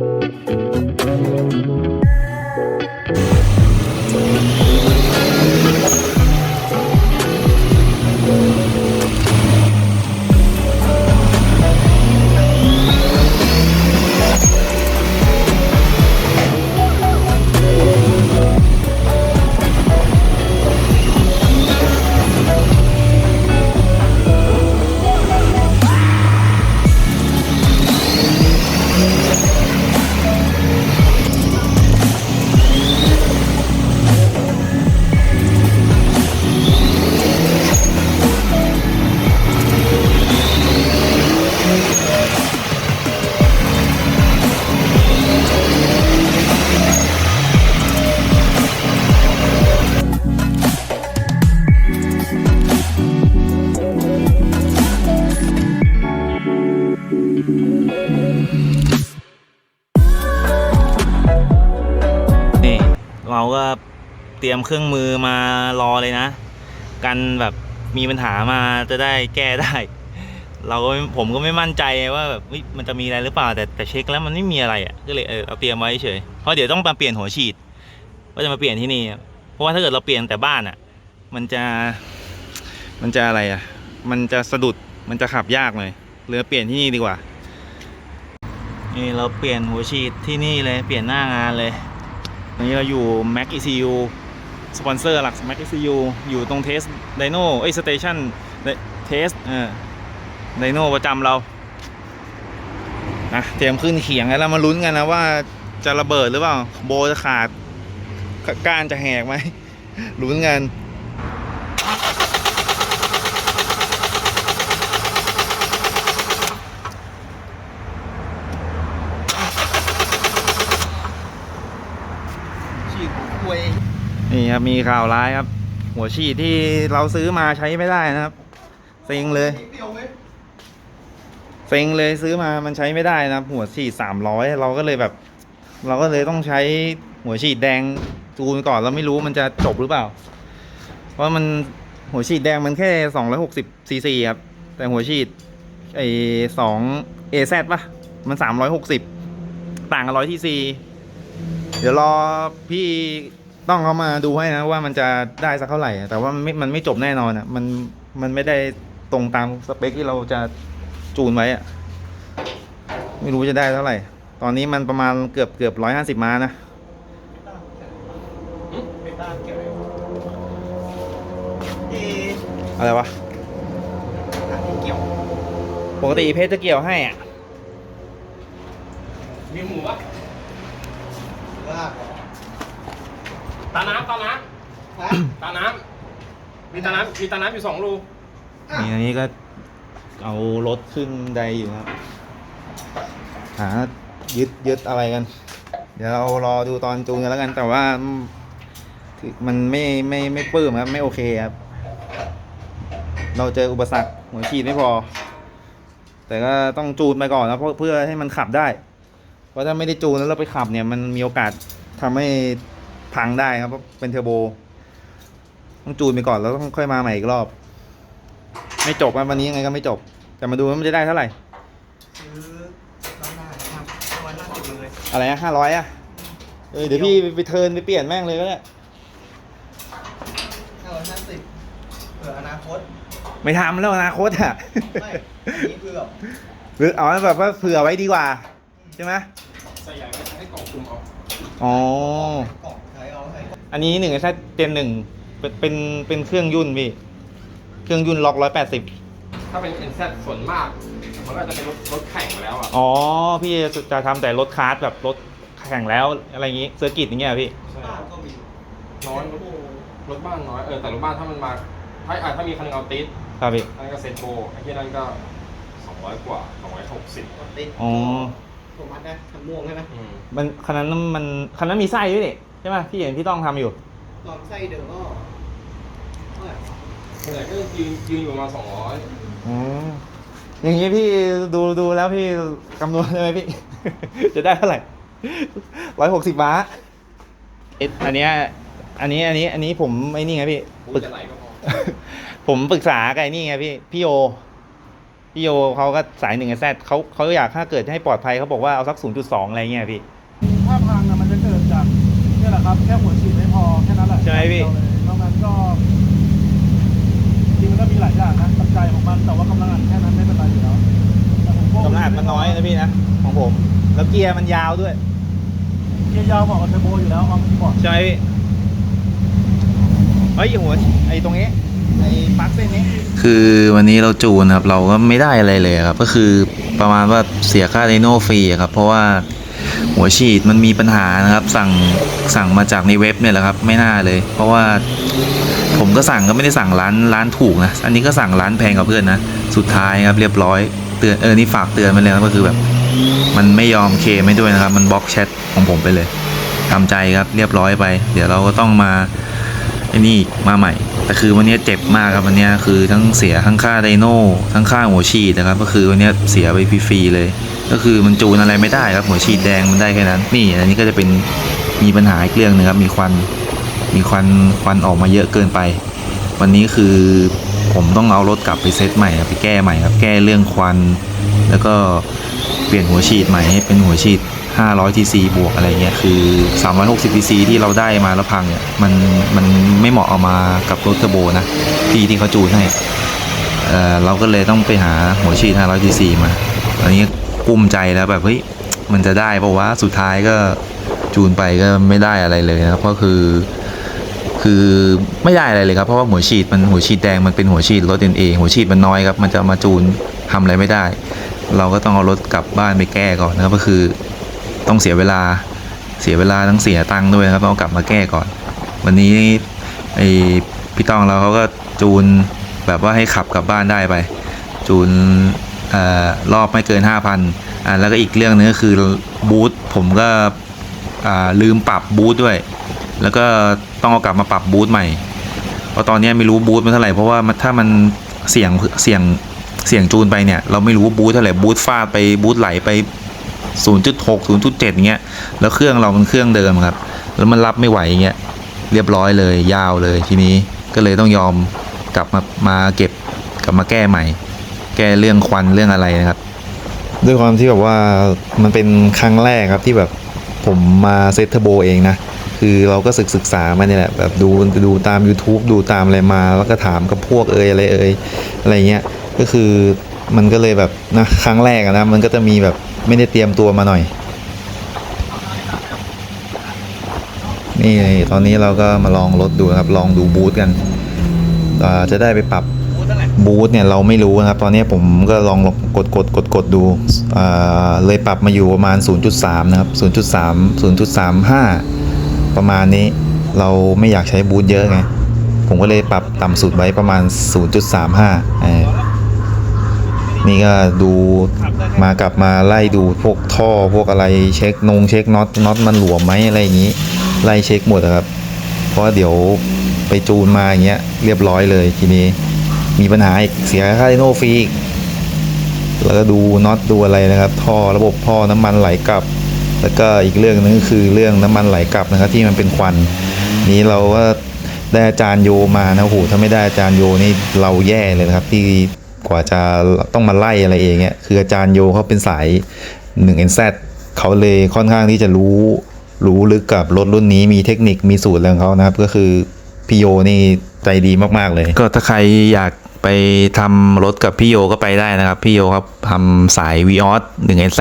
นี่ เตรียมเครื่องมือมารอเลยนะ กันแบบมีปัญหามาจะได้แก้ได้ เราก็ผมก็ไม่มั่นใจว่าแบบมันจะมีอะไรหรือเปล่าแต่แต่เช็คแล้วมันไม่มีอะไรอะก็เลยเออเอาเตรียมไว้เฉยเพราะเดี๋ยวต้องมาเปลี่ยนหัวฉีดก็จะมาเปลี่ยนที่นี่เพราะว่าถ้าเกิดเราเปลี่ยนแต่บ้านอะ มันจะ มันจะอะไรอะ มันจะสะดุดมันจะขับยากเลยเหลือเปลี่ยนที่นี่ดีกว่านี่เราเปลี่ยนหัวฉีดที่นี่เลยเปลี่ยนหน้างานเลยตอนนี้เราอยู่ Mac ECU สปอนเซอร์หลัก Mac ECU อยู่ตรงเทสไดโน่เอ้ยสเตชันเทสเออไดโน่ประจำเรานะเตรียมขึ้นเขียงแล้วมาลุ้นกันนะว่าจะระเบิดหรือเปล่า โบจะขาดก้านจะแหกไหมลุ้นกัน ฉีดควย นี่ ครับมีข่าวร้ายครับ หัวฉีดที่เราซื้อมาใช้ไม่ได้นะครับเซ็งเลยเซ็งเลยซื้อมามันใช้ไม่ได้นะครับ หัวฉีดสามร้อยเราก็เลยแบบ เราก็เลยต้องใช้หัวฉีดแดงจูนก่อนเราไม่รู้มันจะจบหรือเปล่า เพราะมันหัวฉีดแดงมันแค่สองร้อยหกสิบซีซีครับ แต่หัวฉีดไอสองเอซปะมันสามร้อยหกสิบต่างกันร้อยทีซีเดี๋ยวรอพี่ ต้องเขามาดูให้นะว่ามันจะได้สักเท่าไหร่อะแต่ว่ามันไม่มันไม่จบแน่นอนอะมันมันไม่ได้ตรงตามสเปคที่เราจะจูนไว้อะไม่รู้จะได้เท่าไหร่ ตอนนี้มันประมาณเกือบเกือบร้อยห้าสิบม้านะเป็นด้านเกี่ยวอะไรเออะไรวะอันนี้เกี่ยวปกติเพชรจะเกี่ยวให้อะมีหมูปะลาก ตาน้ำตาน้ฮะำตาน้ำมีตาน้ำมีตาน้ำอยู่สองรูนี่อันนี้ก็เอารถขึ้นไดอยู่ครับ หายึดยึดอะไรกัน เดี๋ยวเรารอดูตอนจูนกันแล้วกัน แต่ว่ามันไม่ไม่ไม่ปลื้มครับ ไม่โอเคครับ เราเจออุปสรรคหัวฉีดไม่พอ แต่ก็ต้องจูนไปก่อนนะเพราะเพื่อให้มันขับได้ เพราะถ้าไม่ได้จูนแล้วเราไปขับเนี่ย มันมีโอกาสทำให้ พังได้ครับเพราะเป็นเทอร์โบ ต้องจูนไปก่อนแล้วต้องค่อยมาใหม่อีกรอบ ไม่จบอะวันนี้ยังไงก็ไม่จบ แต่มาดูว่ามันจะได้เท่าไหร่ซื้อร้านหน้าครับประมาณห้าสิบเลย อะไรนะห้าร้อยอะเออเดี๋ยวพี่ไปไปเทิร์นไปเปลี่ยนแม่งเลยก็ได้ห้าร้อยห้าสิบเผื่ออนาคต ไม่ทำแล้วอนาคตอะไม่อันนี้คือแบบหรือเอาแบบว่าเผื่อไว้ดีกว่า ใช่ไหมใส่ใหญ่ไม่ให้กล่องคุมเอาอ๋อ กล่องใช้เอาให้อันนี้หนึ่งแค่เจนหนึ่งเป็นเป็นเป็นเครื่องยุ่นพี่ เครื่องยุ่นล็อกร้อยแปดสิบถ้าเป็น NZ ส่วนมาก มันก็จะเป็นรถรถแข่งมาแล้วอะ อ๋อ พี่จะทำแต่รถคาร์ทแบบรถแข่งแล้วอะไรอย่างงี้เซอร์กิตอย่างเงี้ยพี่ใช่บ้านก็มีน้อยรถรถบ้านน้อยเออแต่รถบ้านถ้ามันมา ถ้าอะถ้ามีคันหนึงเอาติดครับพี่ อันนนก็เซตโบไอ้ที่นั่นก็สองร้อยกว่าสองร้อยหกสิบกดติดอ๋อ ผมมัดนะทำม่วงใช่ไหมอืมมันคันนั้นมันคันนั้นมีไส้ด้วยนี่ ใช่ไหมพี่เห็นพี่ต้องทำอยู่ลองไส้เดิมก็เท่าไหร่แต่ก็ยืนยืนอยู่ประมาณสองร้อยอ๋ออย่างนี้พี่ดูดูแล้วพี่คำนวณได้ไหมพี่ จะได้เท่าไหร่ร้อยหกสิบม้าเอ็ดอันเนี้ยอันนี้อันนี้อันนี้ผมไอ้นี่ไงพี่พูปรึดกจะไหลก็พอ ผมปรึกษากับไอ้นี่ไงพี่พี่โอพี่โยเขาก็สายหนึ่งไอแซดเขาเขาอยากถ้าเกิดให้ปลอดภัยเขาบอกว่าเอาสัก0.2อะไรเงี้ยพี่ ถ้าพังอะ ละครับ แค่หัวฉีดไม่พอแค่นั้นแหละใช่ไหมพี่เดียวเลยนอกนั้นก็จริงๆมันก็มีหลายอย่างนะปัจจัยของมันแต่ว่ากำลังอัดแค่นั้นไม่เป็นไรอยู่แล้วแต่ผมกำลังอัดมันน้อยนะพี่นะของผม แล้วเกียร์มันยาวด้วย เกียร์ยาวเหมาะกับเทอร์โบอยู่แล้วออมที่บอกใช่ไหมพี่เฮ้ยหัวไอ้ตรงนี้ไอ้ปลั๊กเส้นนี้ คือวันนี้เราจูนครับ เราก็ไม่ได้อะไรเลยครับ ก็คือประมาณว่าเสียค่าไดโน่ฟรีอะครับ เพราะว่า หัวฉีดมันมีปัญหานะครับ สั่งสั่งมาจากในเว็บเนี่ยแหละครับ ไม่น่าเลย เพราะว่าผมก็สั่งก็ไม่ได้สั่งร้านร้านถูกนะอันนี้ก็สั่งร้านแพงกับเพื่อนนะสุดท้ายครับเรียบร้อยเตือนเออนี่ฝากเตือนมาเลยก็คือแบบ มันไม่ยอมเคไม่ด้วยนะครับ มันบล็อกแชทของผมไปเลยทำใจครับเรียบร้อยไป เดี๋ยวเราก็ต้องมาไอ้นี่มาใหม่ แต่คือวันนี้เจ็บมากครับวันนี้คือทั้งเสียทั้งค่าไดโน่ทั้งค่าหัวฉีดนะครับ ก็คือวันนี้เสียไปฟรีๆเลย ก็คือมันจูนอะไรไม่ได้ครับหัวฉีดแดงมันได้แค่นั้น นี่อันนี้ก็จะเป็นมีปัญหาอีกเรื่องหนึงครับมีควันมีควันควันออกมาเยอะเกินไป วันนี้คือผมต้องเอารถกลับไปเซตใหม่ครับไปแก้ใหม่ครับแก้เรื่องควัน แล้วก็เปลี่ยนหัวฉีดใหม่ให้เป็นหัวฉีด 500 cc บวกอะไรเงี้ยคือ 360 cc ที่เราได้มาแล้วพังเนี่ยมันมันไม่เหมาะเอามากับรถเทอร์โบนะที่ที่เขาจูนให้เอ่อเราก็เลยต้องไปหาหัวฉีด 500 cc มาอันนี้ กุ้มใจแล้วแบบเฮ้ยมันจะได้เพราะว่าสุดท้ายก็จูนไปก็ไม่ได้อะไรเลยนะครับก็คือ คือไม่ได้อะไรเลยครับเพราะว่าหัวฉีดมันหัวฉีดแดงมันเป็นหัวฉีดรถเอ็นเอหัวฉีดมันน้อยครับมันจะมาจูนทำอะไรไม่ได้ เราก็ต้องเอารถกลับบ้านไปแก้ก่อนนะครับก็คือต้องเสียเวลาเสียเวลาทั้งเสียตังค์ด้วยครับเอากลับมาแก้ก่อน วันนี้ไอพี่ต้องเราเขาก็จูนแบบว่าให้ขับกลับบ้านได้ไป จูน รอบไม่เกิน 5,000อ่าแล้วก็อีกเรื่องนึงก็คือบูทผมก็ลืมปรับบูทด้วย แล้วก็ต้องเอากลับมาปรับบูทใหม่ เพราะตอนนี้ไม่รู้บูทมันเท่าไหร่เพราะว่ามันถ้ามันเสี่ยงเสี่ยงเสี่ยงจูนไปเนี่ยเราไม่รู้ว่าบูทเท่าไหร่บูทฟาดไปบูทไหลไป 0.6 0.7อย่างเงี้ยแล้วเครื่องเรามันเครื่องเดิมครับ แล้วมันรับไม่ไหวอย่างเงี้ยเรียบร้อยเลยยาวเลยทีนี้ก็เลยต้องยอมกลับมามาเก็บกลับมาแก้ใหม่ ก้เรื่องควันเรื่องอะไรนะครับ ด้วยความที่แบบว่ามันเป็นครั้งแรกครับที่แบบผมมาเซตเทอร์โบเองนะ คือเราก็ศึกศึกษามาเนี่ยแหละแบบดูดูตาม YouTube ดูตามอะไรมา แล้วก็ถามกับพวกเอยอะไรเอยอะไรเงี้ยก็คือมันก็เลยแบบนะครั้งแรกนะมันก็จะมีแบบไม่ได้เตรียมตัวมาหน่อย นี่ตอนนี้เราก็มาลองรถดูครับลองดูบูธกันจะได้ไปปรับ บูธเนี่ยเราไม่รู้นะครับ ตอนนี้ผมก็ลองกดกดกดกดดูเลยปรับมาอยู่ประมาณ 0.3 นะครับ 0.3 0.35 ประมาณนี้เราไม่อยากใช้บูธเยอะไง ผมก็เลยปรับต่ำสุดไว้ประมาณ 0.35 นี่ก็ดูมากลับมาไล่ดูพวกท่อพวกอะไรเช็คนงเช็คน็อตน็อตมันหลวมไหมอะไรอย่างนี้ ไล่เช็คหมดอะครับ เพราะว่าเดี๋ยวไปจูนมาอย่างเงี้ยเรียบร้อยเลยทีนี้ มีปัญหาอีกเสียค่าไดโนฟรีอีกแล้วก็ดูน็อตดูอะไรนะครับท่อระบบท่อน้ำมันไหลกลับ แล้วก็อีกเรื่องนึงก็คือเรื่องน้ำมันไหลกลับนะครับ ที่มันเป็นควัน นี้เราก็ได้อาจารย์โยมานะโอ้โหถ้าไม่ได้อาจารย์โยนี่เราแย่เลยนะครับ ที่กว่าจะต้องมาไล่อะไรเองเนี่ยคืออาจารย์โยเขาเป็นสาย 1NZ เขาเลยค่อนข้างที่จะรู้รู้ลึกกับรถรุ่นนี้มีเทคนิคมีสูตรอะไรของเขานะครับ ก็คือพี่โยนี่ใจดีมาก ๆ เลย ก็ถ้าใครอยาก ไปทำรถกับพี่โยก็ไปได้นะครับ พี่โยครับทำสาย v ีออส 1NZ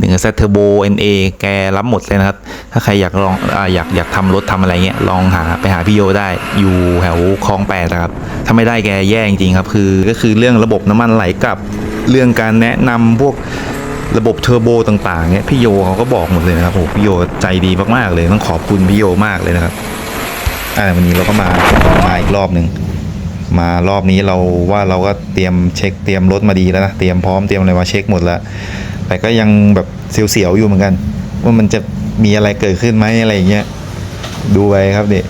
1NZ Turbo NA แกรับหมดเลยนะครับ ถ้าใครอยากลองออยากอยากทำรถทำอะไรเงี้ยลองหาไปหาพี่โยได้อยู่แถวคลองแปดนะครับ ถ้าไม่ได้แกแย่จริงๆครับ คือก็คือเรื่องระบบน้ำมันไหลกลับเรื่องการแนะนำพวกระบบเทอร์โบต่างๆเนี่ยพี่โยเขาก็บอกหมดเลยนะครับโอ้พี่โยใจดีมากๆเลยต้องขอบคุณพี่โยมากเลยนะครับอ่าวันนี้เราก็มามาอีกรอบหนึ่ง มารอบนี้เราว่าเราก็เตรียมเช็คเตรียมรถมาดีแล้วนะเตรียมพร้อมเตรียมอะไรมาเช็คหมดแล้ว แต่ก็ยังแบบเสียวๆอยู่เหมือนกัน ว่ามันจะมีอะไรเกิดขึ้นไหมอะไรอย่างเงี้ยดูไปครับเด็ก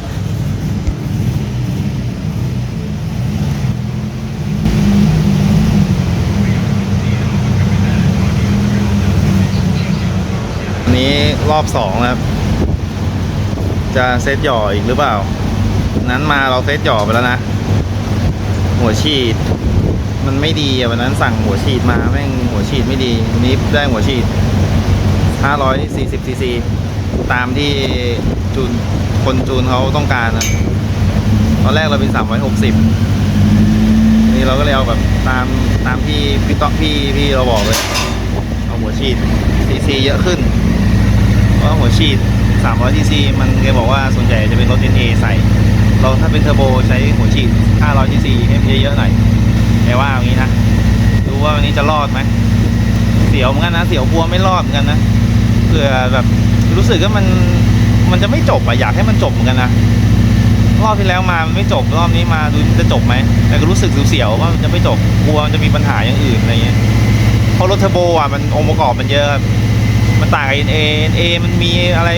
นี้รอบสองครับ จะเซตหย่ออีกหรือเปล่า นั้นมาเราเซตหย่อไปแล้วนะ หัวฉีด มันไม่ดีอะวันนั้นสั่งหัวฉีดมาแม่งหัวฉีดไม่ดีวันนี้ได้หัวฉีด 540ซีซีตามที่จูนคนจูนเขาต้องการนะตอนแรกเราเป็น 360 นี่เราก็เลยเอาแบบตามตามที่พี่ต๊อกพี่พี่เราบอกเลย เอาหัวฉีดซีซีเยอะขึ้น เพราะหัวฉีด 300ซีซีมันแกบอกว่าส่วนใหญ่จะเป็นรถ NA ใส่ เราถ้าเป็นเทอร์โบใช้หัวฉีด 500ซีซีให้มันเยอะๆหน่อยแต่ว่าอย่างนี้นะ ดูว่าวันนี้จะรอดไหม เสียวเหมือนกันนะ เสียวกลัวไม่รอดเหมือนกันนะเผื่อแบบรู้สึกว่ามันมันจะไม่จบอะอยากให้มันจบเหมือนกันนะรอบที่แล้วมามันไม่จบรอบนี้มาดูจะจบไหมแต่ก็รู้สึกเสียวๆว่ามันจะไม่จบกลัวมันจะมีปัญหาอย่างอื่นอะไรเงี้ยเพราะรถเทอร์โบอะมันองค์ประกอบมันเยอะ มันต่างกับ NA NA มันมีอะไร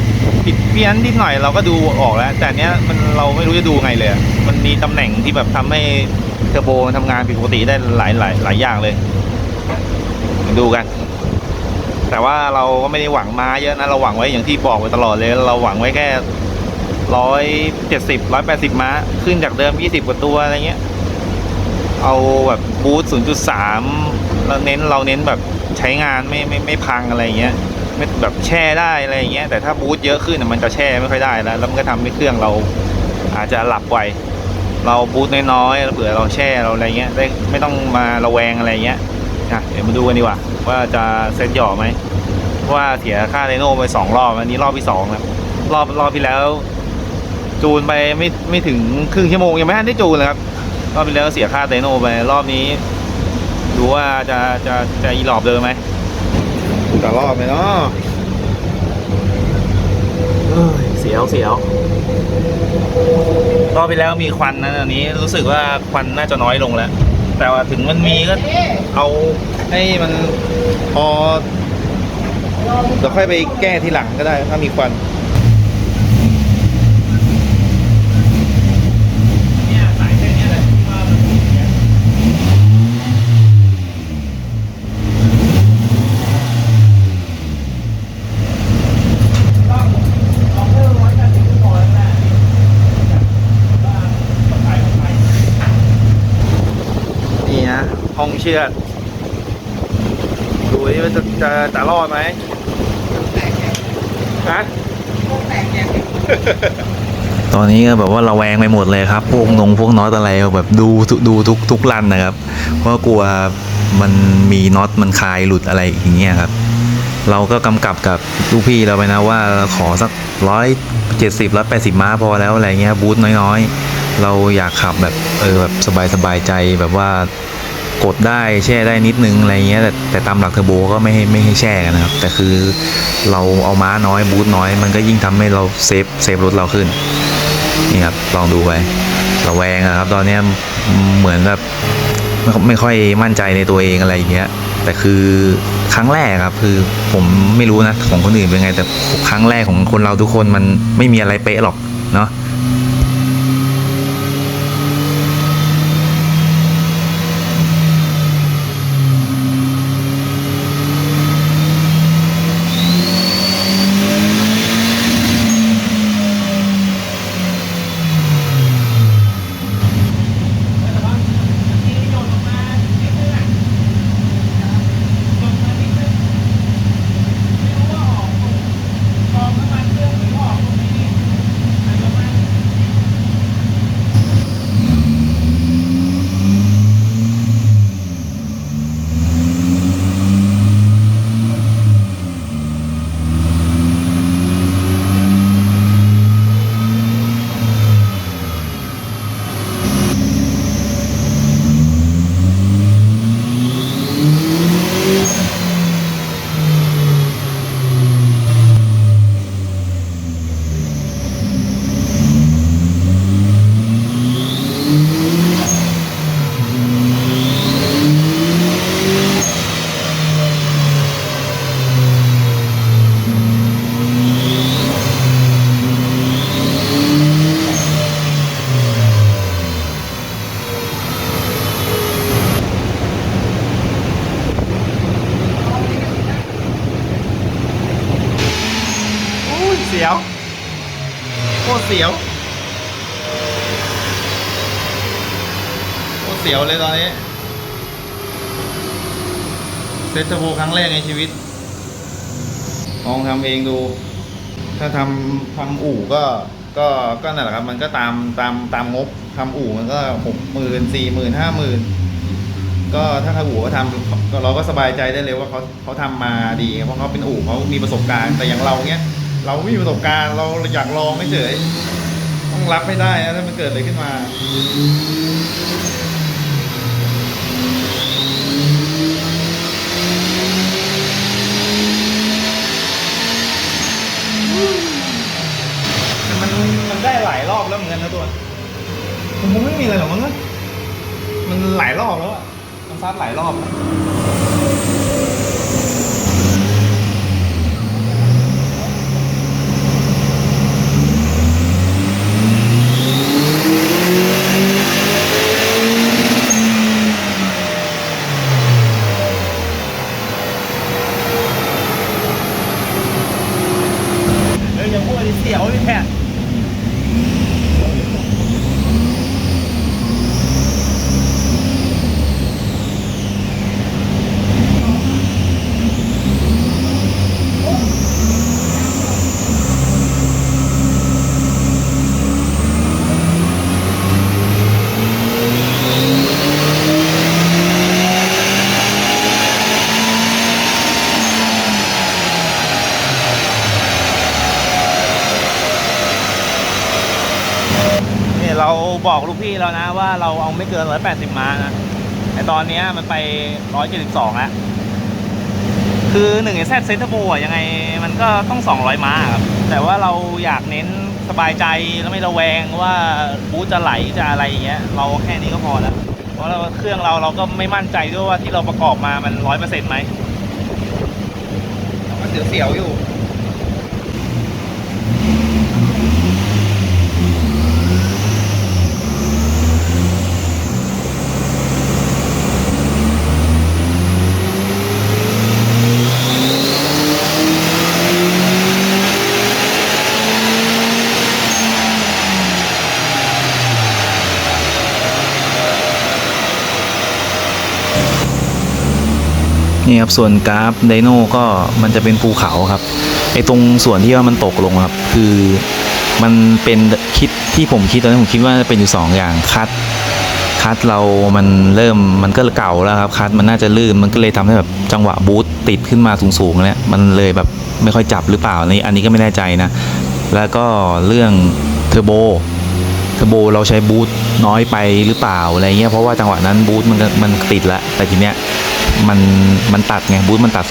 ผิดเพี้ยนนิดหน่อยเราก็ดูออกแล้ว แต่เนี้ยมันเราไม่รู้จะดูไงเลย มันมีตำแหน่งที่แบบทำให้เทอร์โบมันทำงานผิดปกติได้หลายหลายหลายอย่างเลยมาดูกัน แต่ว่าเราก็ไม่ได้หวังมาเยอะนะ เราหวังไว้อย่างที่บอกไว้ตลอดเลย เราหวังไว้แค่ร้อยเจ็ดสิบร้อยแปดสิบม้า ขึ้นจากเดิมยี่สิบกว่าตัวอะไรเงี้ย เอาแบบบูท0.3เราเน้นเราเน้นแบบใช้งานไม่ไม่ไม่พังอะไรเงี้ย ไม่แบบแช่ได้อะไรเงี้ยแต่ถ้าบูทเยอะขึ้นมันจะแช่ไม่ค่อยได้แล้วแล้วมันก็ทำให้เครื่องเราอาจจะหลับไวเราบูทน้อยๆเผื่อเราแช่เราอะไรเงี้ยได้ไม่ต้องมาระแวงอะไรเงี้ยอะเดี๋ยวมาดูกันดีกว่า ว่าจะเซ็ตหย่อไหมว่าเสียค่าไดโน่ไปสองรอบอันนี้รอบที่สองแล้วรอบรอบที่แล้ว จูนไปไม่ไม่ถึงครึ่งชั่วโมงยังไม่ทันได้จูนเลยครับรอบที่แล้วเสียค่าไดโน่ไปรอบนี้ดูว่าจะจะจะอีหลอบเดิมไหม จะรอบไหมเนาะเสียวเสียวรอบไปแล้วมีควันนะอันนี้รู้สึกว่าควันน่าจะน้อยลงแล้ว แต่ว่าถึงมันมีก็เอาให้มันพอเดี๋ยวค่อยไปแก้ทีหลังก็ได้ ถ้ามีควันเนี่ยสายแค่นี้แหละที่ว่ามันมีอย่างเงี้ย นี่นะห้องเชือดดูนี่มันจะจะจะรอดไหมฮะตอนนี้ก็แบบว่าระแวงไปหมดเลยครับ พวกนงพวกน็อตอะไรแบบดูดูทุกทุกรันนะครับ เพราะกลัวมันมีน็อตมันคลายหลุดอะไรอย่างเงี้ยครับ เราก็กำกับกับลูกพี่เราไปนะว่าขอสักร้อยเจ็ดสิบร้อยแปดสิบม้าพอแล้วอะไรเงี้ยบูทน้อยๆ เราอยากขับแบบเออแบบสบายสบายใจแบบว่า กดได้แช่ได้นิดนึงอะไรเงี้ยแต่แต่ตามหลักเทอร์โบก็ไม่ให้ไม่ให้แช่กันนะครับ แต่คือเราเอาม้าน้อยบูทน้อย มันก็ยิ่งทำให้เราเซฟเซฟรถเราขึ้นนี่ครับลองดูไประแวงอะครับ ตอนเนี้ยเหมือนแบบไม่ไม่ค่อยมั่นใจในตัวเองอะไรอย่างเงี้ยแต่คือครั้งแรกครับคือผมไม่รู้นะของคนอื่นเป็นไง แต่ครั้งแรกของคนเราทุกคนมันไม่มีอะไรเป๊ะหรอกเนาะ สียวเลยตอนนี้ เซตเทอร์โบครั้งแรกในชีวิต ลองทำเองดู ถ้าทำทำอู่ก็ก็ก็นั่นแหละครับ มันก็ตามตามตามงบทำอู่มันก็หกหมื่นสี่หมื่นห้าหมื่นก็ถ้าทางอู่เขาทำเราก็สบายใจได้เลยว่าเขาเขาทำมาดีเพราะเขาเป็นอู่เขามีประสบการณ์แต่อย่างเราเนี้ยเราไม่มีประสบการณ์เราอยากลองไม่เฉยต้องรับให้ได้นะถ้ามันเกิดอะไรขึ้นมา มันมันได้หลายรอบ แล้วเหมือนกันนะตัวผมคงไม่มีอะไรหรอกมั้งมันหลายรอบแล้วอะมันซัดหลายรอบอออย่าพูดดิเสียวพี่แพทย์ นี่เราบอกลูกพี่แล้วนะว่าเราเอาไม่เกิน 180 ม้านะแต่ตอนเนี้ยมันไป 172 แล้ว คือ1นึ่งเซตเซนเตอร์โบอะยังไงมันก็ต้อง 200 ม้าครับ แต่ว่าเราอยากเน้นสบายใจแล้วไม่ระแวงว่าบูจะไหลจะอะไรอย่างเงี้ย เราแค่นี้ก็พอแล้ว เพราะเราเครื่องเราเราก็ไม่มั่นใจด้วยว่าที่เราประกอบมามันร้อยเปอร์เซ็นต์ไหมมันเสียวๆอยู่ นี่ครับส่วนกราฟไดโน่ก็มันจะเป็นภูเขาครับไอตรงส่วนที่ว่ามันตกลงครับ คือมันเป็นคิดที่ผมคิดตอนนี้ผมคิดว่าเป็นอยู่สองอย่างคัดคัดเรามันเริ่มมันก็เก่าแล้วครับคัดมันน่าจะลื่นมันก็เลยทำให้แบบจังหวะบูทติดขึ้นมาสูงๆเนี่ยมันเลยแบบไม่ค่อยจับหรือเปล่าอันนี้อันนี้ก็ไม่แน่ใจนะ แล้วก็เรื่องเทอร์โบ ทโบเราใช้บูทน้อยไปหรือเปล่าอะไรเงี้ยเพราะว่าจังหวะนั้นบูทมันมันติดล้วแต่ทีเนี้ยมันมันตัดไงบูทมันตัด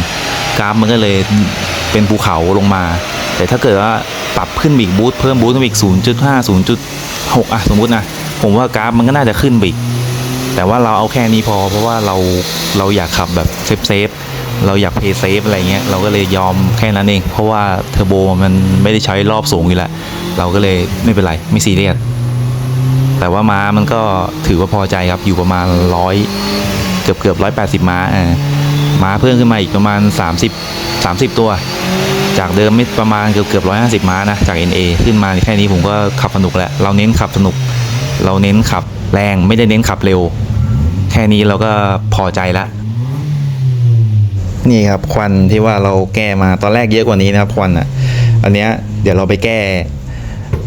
0.3 กราฟมันก็เลยเป็นภูเขาลงมา แต่ถ้าเกิดว่าปรับขึ้นอีกบูทเพิ่มบูทขึ้นอีก 0.5 0.6อะสมมุตินะผมว่ากราฟมันก็น่าจะขึ้นอีกแต่ว่าเราเอาแค่นี้พอเพราะว่าเราเราอยากขับแบบเซฟเซฟ เราอยากเพย์เซฟอะไรเงี้ยเราก็เลยยอมแค่นั้นเอง เพราะว่าเทอร์โบมันไม่ได้ใช้รอบสูงอยู่แล้วเราก็เลยไม่เป็นไร ไม่ซีเรียสแต่ว่าม้ามันก็ถือว่าพอใจครับอยู่ประมาณร้อยเกือบเกือบร้อยแปดสิบม้าเออม้าเพิ่มขึ้นมาอีกประมาณ 30 30 ตัว จากเดิมไม่ประมาณเกือบเกือบร้อยห้าสิบม้านะจาก NA ขึ้นมาแค่นี้ผมก็ขับสนุกแล้วเราเน้นขับสนุก เราเน้นขับแรงไม่ได้เน้นขับเร็ว แค่นี้เราก็พอใจละ นี่ครับควันที่ว่าเราแก้มาตอนแรกเยอะกว่านี้นะครับควันอะ อันเนี้ยเดี๋ยวเราไปแก้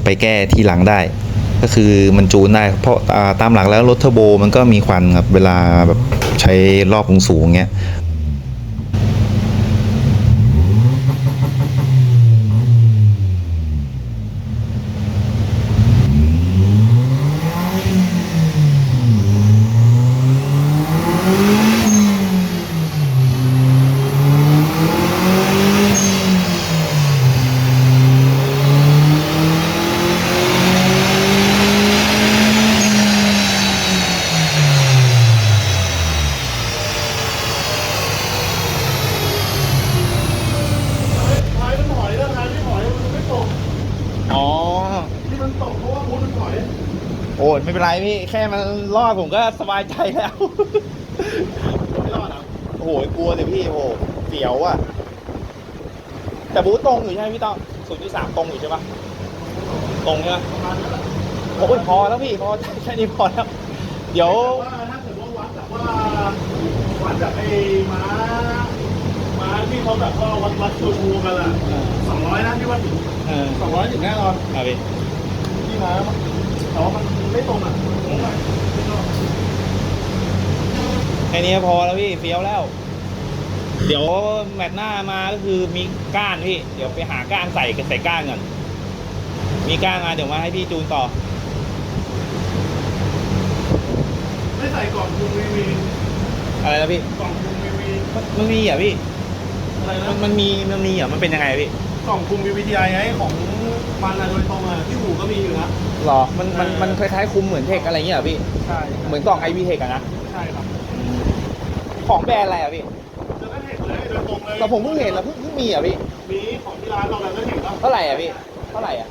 ไปแก้ที่หลังได้ ก็คือมันจูนได้ เพราะตามหลักแล้วรถเทอร์โบมันก็มีควันครับเวลาแบบใช้รอบสูงๆเงี้ย ท้ายมันถอยแล้วท้ายไม่ถอยมันไม่ตก อ๋อ ที่มันตกเพราะว่าบูธมันถอย โอ้ยไม่เป็นไรพี่ แค่มัน รอดผมก็สบายใจแล้วไม่รอดอะโอ้โหกลัวเลยพี่โอ้โหเสียวอะแต่บูธตรงอยู่ใช่ไหมพี่ต้องศูนย์จุดสามตรงอยู่ใช่ปะตรงใช่ปะประมาณนั้นแหละโอ้ยพอแล้วพี่พอแค่นี้พอแล้ว เดี๋ยวว่าถ้าเกิดว่าวัดจากว่าวัผ่านจากไอ้ม้าม้าที่เขาแบบว่าวัดวัดตัวชูกันอะสองร้อยนะที่วัดถึงเออสองร้อยถึงแน่นอนเอาพี่ที่ม้าแต่ว่ามันไม่ตรงอะโค้งไปไม่ชอบ แค่นี้ก็พอแล้วพี่เฟี้ยวแล้ว เดี๋ยวแมตช์หน้ามาก็คือมีก้านพี่ เดี๋ยวไปหาก้านใส่กันใส่ก้านก่อนมีก้านมาเดี๋ยวมาให้พี่จูนต่อ ไม่ใส่กล่องคุมวีวีอะไรนะพี่กล่องคุมวีวีมันมันมีเหรอพี่อะไรมันะนมันมีมันมีเหรอมันเป็นยังไงพี่กล่องคุมวีวีทีไอไงของมันอะโดยตรงอะที่หูก็มีอยู่นะ หรอมันมันมันคล้ายๆคุมเหมือนเทคอะไรเงี้ยเหรอพี่ใช่เหมือนกล่องไอวีเทคอะนะ ใช่ครับ ของแบรนด์อะไรอะพี่แล้วก็เห็นเลยโดยตรงเลยแต่ผมเพิ่งเห็นแล้วเพิ่งเพิ่งมีอะพี่มีของที่ร้านเราแล้วก็เห็นแล้วเท่าไหร่อะพี่เท่าไหร่อะ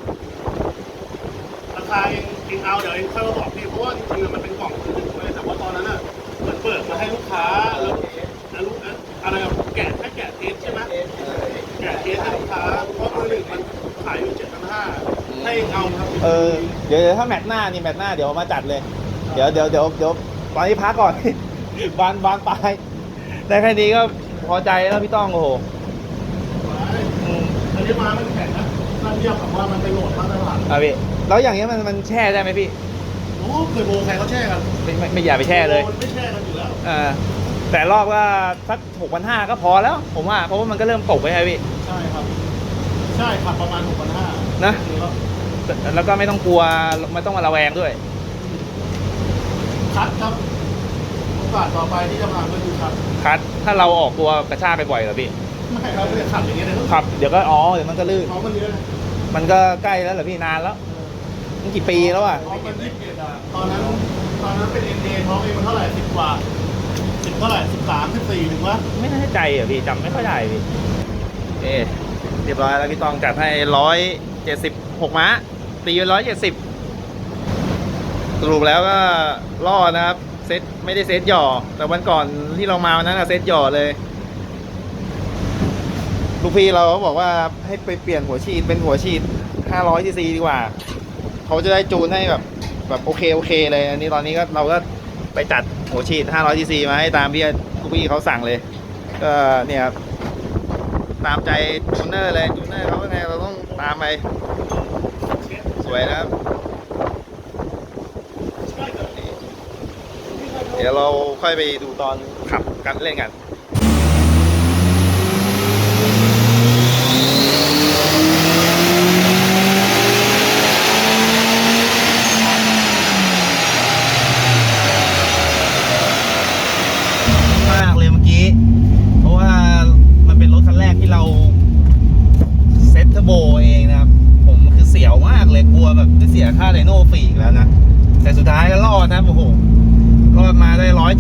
ราคาเองเองเอาเดี๋ยวเองค่อยมาบอกพี่เพราะว่าจริงๆอะมันเป็นกล่องคือถึงเลยแต่ว่าตอนนั้นอะเหมือนเปิดมาให้ลูกค้าแล้วแล้วลูกนะอะไรอะแกะแค่แกะเทสใช่ไหมแกะเทสให้ลูกค้าเพราะมือหนึ่งมันขายอยู่เจ็ดพันห้าให้เองเอาครับเออเดี๋ยวเดี๋ยวถ้าแมตช์หน้านี่แมตช์หน้าเดี๋ยวมาจัดเลย เดี๋ยวเดี๋ยวเดี๋ยวเดี๋ยวตอนนี้พักก่อนบานบานปลาย ได้แค่นี้ก็พอใจแล้วพี่ต้องโอ้โหอืมอันนี้มามันแข็งนะถ้าเทียบกับว่ามันไปโหลดมาตรฐานอะพี่แล้วอย่างเงี้ยมันมันแช่ได้ไหมพี่โอ้เคยโบใครเขาแช่กันไม่ไม่ไม่อย่าไปแช่เลยมันไม่แช่กันอยู่แล้วเออแต่รอบก็สักหกพันห้าก็พอแล้ว ผมว่าเพราะว่ามันก็เริ่มตกไปใช่ไหมพี่ใช่ครับ ใช่ครับประมาณหกพันห้านะ แล้วก็ไม่ต้องกลัวไม่ต้องมาระแวงด้วย คัดครับโอกาสต่อไปที่จะมาก็คือคัด คัดถ้าเราออกตัวกระชากไปบ่อยเหรอพี่ไม่ครับไม่ได้ขัดอย่างเงี้ยเลยครับเดี๋ยวก็อ๋อเดี๋ยวมันก็ลื่นน้องมันเยอะนะมันก็ใกล้แล้วเหรอพี่นานแล้วมันกี่ปีแล้วอะน้องมันยี่สิบเอ็ดอะตอนนั้นตอนนั้นเป็นเอ็นเอท้องเองมันเท่าไหร่สิบกว่าสิบเท่าไหร่สิบสามสิบสี่ถึงวะไม่แน่ใจอะพี่จำไม่ค่อยได้พี่เอ๊เรียบร้อยแล้วพี่ตองจัดให้ร้อยเจ็ดสิบหกม้าตีร้อยเจ็ดสิบสรุปแล้วก็รอดนะครับ เซตไม่ได้เซตหย่อ แต่วันก่อนที่เรามาวันนั้นอะเซตหย่อเลย ลูกพี่เราก็บอกว่าให้ไปเปลี่ยนหัวฉีดเป็นหัวฉีด500ซีซีดีกว่า เขาจะได้จูนให้แบบแบบโอเคโอเคเลย อันนี้ตอนนี้ก็เราก็ไปจัดหัวฉีด500ซีซีมาให้ตามที่ลูกพี่เขาสั่งเลย ก็เนี่ยตามใจจูเนอร์เลยจูเนอร์เขาเป็นไงเราต้องตามไปสวยนะครับ เดี๋ยวเราค่อยไปดูตอนขับกันเล่นกัน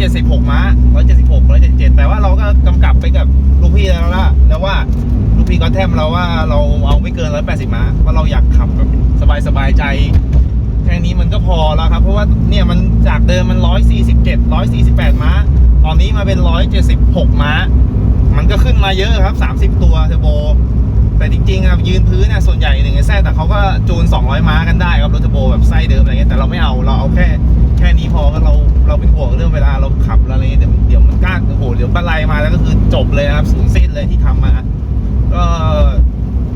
จ็ดสิบหกม้าร้อยเจ็ดสิบหกร้อยเจ็ดเจ็ดแต่ว่าเราก็กำกับไปกับลูกพี่แล้วล่ะนะว่าลูกพี่ก็แทมเราว่าเราเอาไม่เกินร้อยแปดสิบม้าเพราะเราอยากขับแบบสบายๆใจ แค่นี้มันก็พอแล้วครับ เพราะว่าเนี่ยมันจากเดิมมันร้อยสี่สิบเจ็ดร้อยสี่สิบแปดม้า ตอนนี้มาเป็นร้อยเจ็ดสิบหกม้า มันก็ขึ้นมาเยอะครับสามสิบตัวเทอร์โบแต่จริงๆครับยืนพื้นเนี่ยส่วนใหญ่หนึ่งไอ้แซ่แต่เขาก็จูน 200 ม้ากันได้ครับรถเทอร์โบแบบไส้เดิมอะไรเงี้ยแต่เราไม่เอาเราเอาแค่ แค่นี้พอก็เราเราเป็นห่วงเรื่องเวลาเราขับอะไรเงี้ยเดี๋ยวเดี๋ยวมันก้านโอ้โหเดี๋ยวบันไลมาแล้วก็คือจบเลยนะครับสูญสิ้นเลยที่ทำมา ก็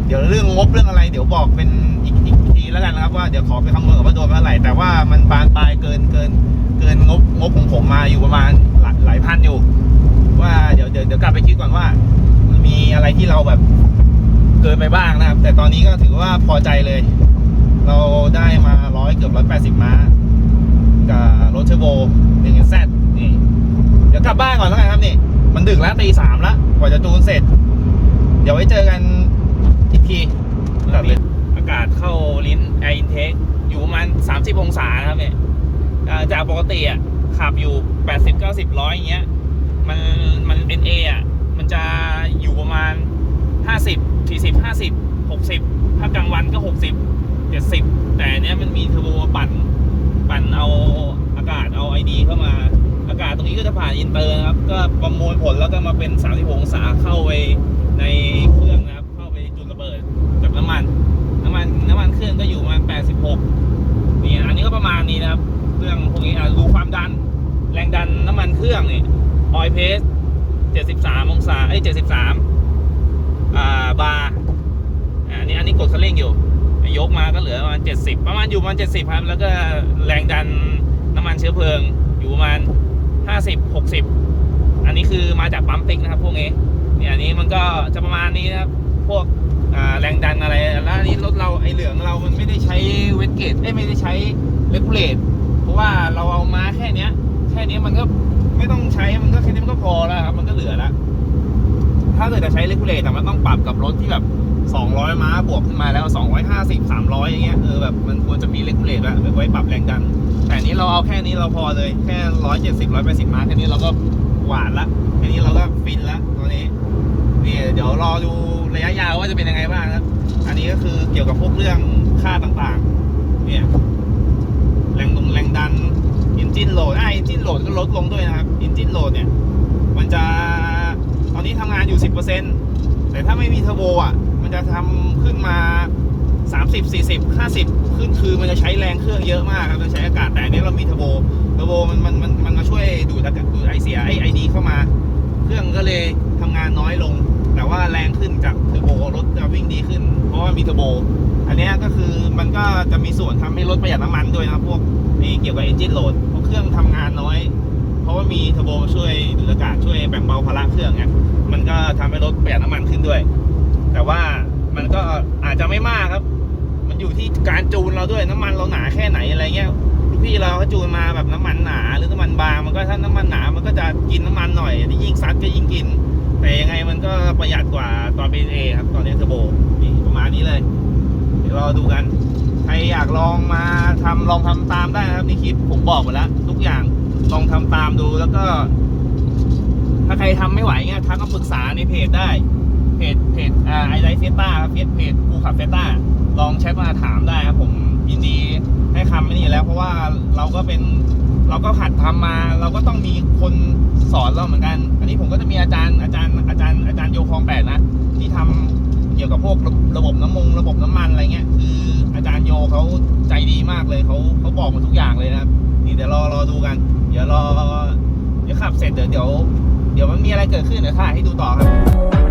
เดี๋ยวเรื่องงบเรื่องอะไร เดี๋ยวบอกเป็นอีกอีกทีแล้วกันนะครับว่าเดี๋ยวขอไปคำนวณก่อนว่าโดนเท่าไหร่แต่ว่ามันบานปลายเกินเกินเกินงบงบของผมมาอยู่ประมาณหลายหลายพันอยู่ ว่าเดี๋ยวเดี๋ยวเดี๋ยวกลับไปคิดก่อนว่า มันมีอะไรที่เราแบบเกินไปบ้างนะครับ แต่ตอนนี้ก็ถือว่าพอใจเลย เราได้มาร้อยเกือบร้อยแปดสิบม้า กับรถเทอร์โบหนึ่งแซนี่เดี๋ยวกลับบ้านก่อนแล้วกันครับนี่ มันดึกแล้วตีสามแล้วกว่าจะจูนเสร็จ เดี๋ยวไว้เจอกันอีกทีตัดเลยอากาศเข้าลิ้นแอร์อินเทคอยู่ประมาณ30องศานะครับเนี่ยจากปกติอะขับอยู่80 90ร้อยอย่างเงี้ยมันมัน NA อะมันจะอยู่ประมาณ50 40 50 60ถ้ากลางวันก็60 70แต่เนี้ยมันมีเทอร์โบปั่น ปั่นเอาอากาศเอาไอดีเข้ามา อากาศตรงนี้ก็จะผ่านอินเตอร์นะครับ ก็ประมวลผลแล้วก็มาเป็น30องศาเข้าไปในเครื่องนะครับ เข้าไปจุดระเบิดกับน้ำมัน น้ำมันน้ำมันเครื่องก็อยู่ประมาณ86นี่อันนี้ก็ประมาณนี้นะครับเครื่องพวกนี้อะดูความดัน แรงดันน้ำมันเครื่องนี่ออยเพสเจ็ดสิบสามอ่าบาร์อ่าอันนี้อันนี้กดคันเร่งอยู่ ยกมาก็เหลือประมาณเจ็ดสิบประมาณอยู่ประมาณเจ็ดสิบครับ แล้วก็แรงดันน้ำมันเชื้อเพลิงอยู่ประมาณห้าสิบหกสิบอันนี้คือมาจากปั๊มติ๊กนะครับ พวกนี้เนี่ยอันนี้มันก็จะประมาณนี้นะครับ พวกแรงดันอะไร แล้วอันนี้รถเราไอเหลืองเรามันไม่ได้ใช้เวทเกตไม่ได้ใช้เลกูเลตเพราะว่าเราเอามาแค่เนี้ยแค่นี้มันก็ไม่ต้องใช้มันก็แค่นี้มันก็พอแล้วครับมันก็เหลือแล้ว เกิดจะใช้เลกูเลตแต่มันต้องปรับกับรถที่แบบ 200 ม้าบวกขึ้นมาแล้ว 250 300 อย่างเงี้ยเออแบบมันควรจะมีเลกูเลตอะไว้ปรับแรงดัน แต่นนี้เราเอาแค่นี้เราพอเลยแค่ 170 180 ม้าแค่นี้เราก็หวานละแค่นี้เราก็ฟินละตอนนี้นี่เดี๋ยวรอดูระยะยาวว่าจะเป็นยังไงบ้างครับอันนี้ก็คือเกี่ยวกับพวกเรื่องค่าต่างๆ เนี่ยแรงดงแรงดันอินจินโหลดอ่าอินจินโหลดก็ลดลงด้วยนะครับอินจินโหลดเนี่ย มันจะ ตอนนี้ทำงานอยู่ 10%แต่ถ้าไม่มีเทอร์โบอะ มันจะทำขึ้นมา 30 40 50 ขึ้นคือมันจะใช้แรงเครื่องเยอะมากครับจะใช้อากาศ แต่อันนี้เรามีเทอร์โบ เทอร์โบมันมันมันมันมาช่วยดูดอากาศดูดไอเสียไอไอดีเข้ามา เครื่องก็เลยทำงานน้อยลง แต่ว่าแรงขึ้นจากเทอร์โบรถจะวิ่งดีขึ้น เพราะว่ามีเทอร์โบ อันเนี้ยก็คือมันก็จะมีส่วนทำให้รถประหยัดน้ำมันด้วยนะพวกนี่เกี่ยวกับเอนจินโหลดเพราะเครื่องทำงานน้อย เพราะว่ามีเทอร์โบช่วยดูดอากาศช่วยแบ่งเบาภาระเครื่องไงมันก็ทำให้รถประหยัดน้ำมันขึ้นด้วย แต่ว่ามันก็อาจจะไม่มากครับ มันอยู่ที่การจูนเราด้วยน้ำมันเราหนาแค่ไหนอะไรเงี้ยลูกพี่เราเขาจูนมาแบบน้ำมันหนาหรือน้ำมันบางมันก็ถ้าน้ำมันหนามันก็จะกินน้ำมันหน่อยยิ่งซัดก็ยิ่งกิน แต่ยังไงมันก็ประหยัดกว่าตอนเป็นเอครับตอนนี้เทอร์โบนี่ประมาณนี้เลย เดี๋ยวรอดูกัน ใครอยากลองมาทำลองทำตามได้นะครับในคลิปผมบอกหมดแล้วทุกอย่าง ลองทำตามดูแล้วก็ ถ้าใครทำไม่ไหวเงี้ยทักมาปรึกษาในเพจได้ เพจเพจอ่าไอไลท์เฟต้าครับเพจเพจกูขับเฟต้าลองแชทมาถามได้ครับผมยินดีให้คำไม่นี่แล้ว เพราะว่าเราก็เป็นเราก็หัดทำมา เราก็ต้องมีคนสอนเราเหมือนกัน อันนี้ผมก็จะมีอาจารย์อาจารย์อาจารย์อาจารย์โยคลองแปดนะ ที่ทำเกี่ยวกับพวกระระบบน้ำมงระบบน้ำมันอะไรเงี้ยคืออาจารย์โยเขาใจดีมากเลยเขาเขาบอกหมดทุกอย่างเลยนะครับ เดี๋ยวรอรอดูกัน เดี๋ยวรอ เดี๋ยวขับเสร็จเดี๋ยวเดี๋ยวเดี๋ยวมันมีอะไรเกิดขึ้นเดี๋ยวถ่ายให้ดูต่อครับ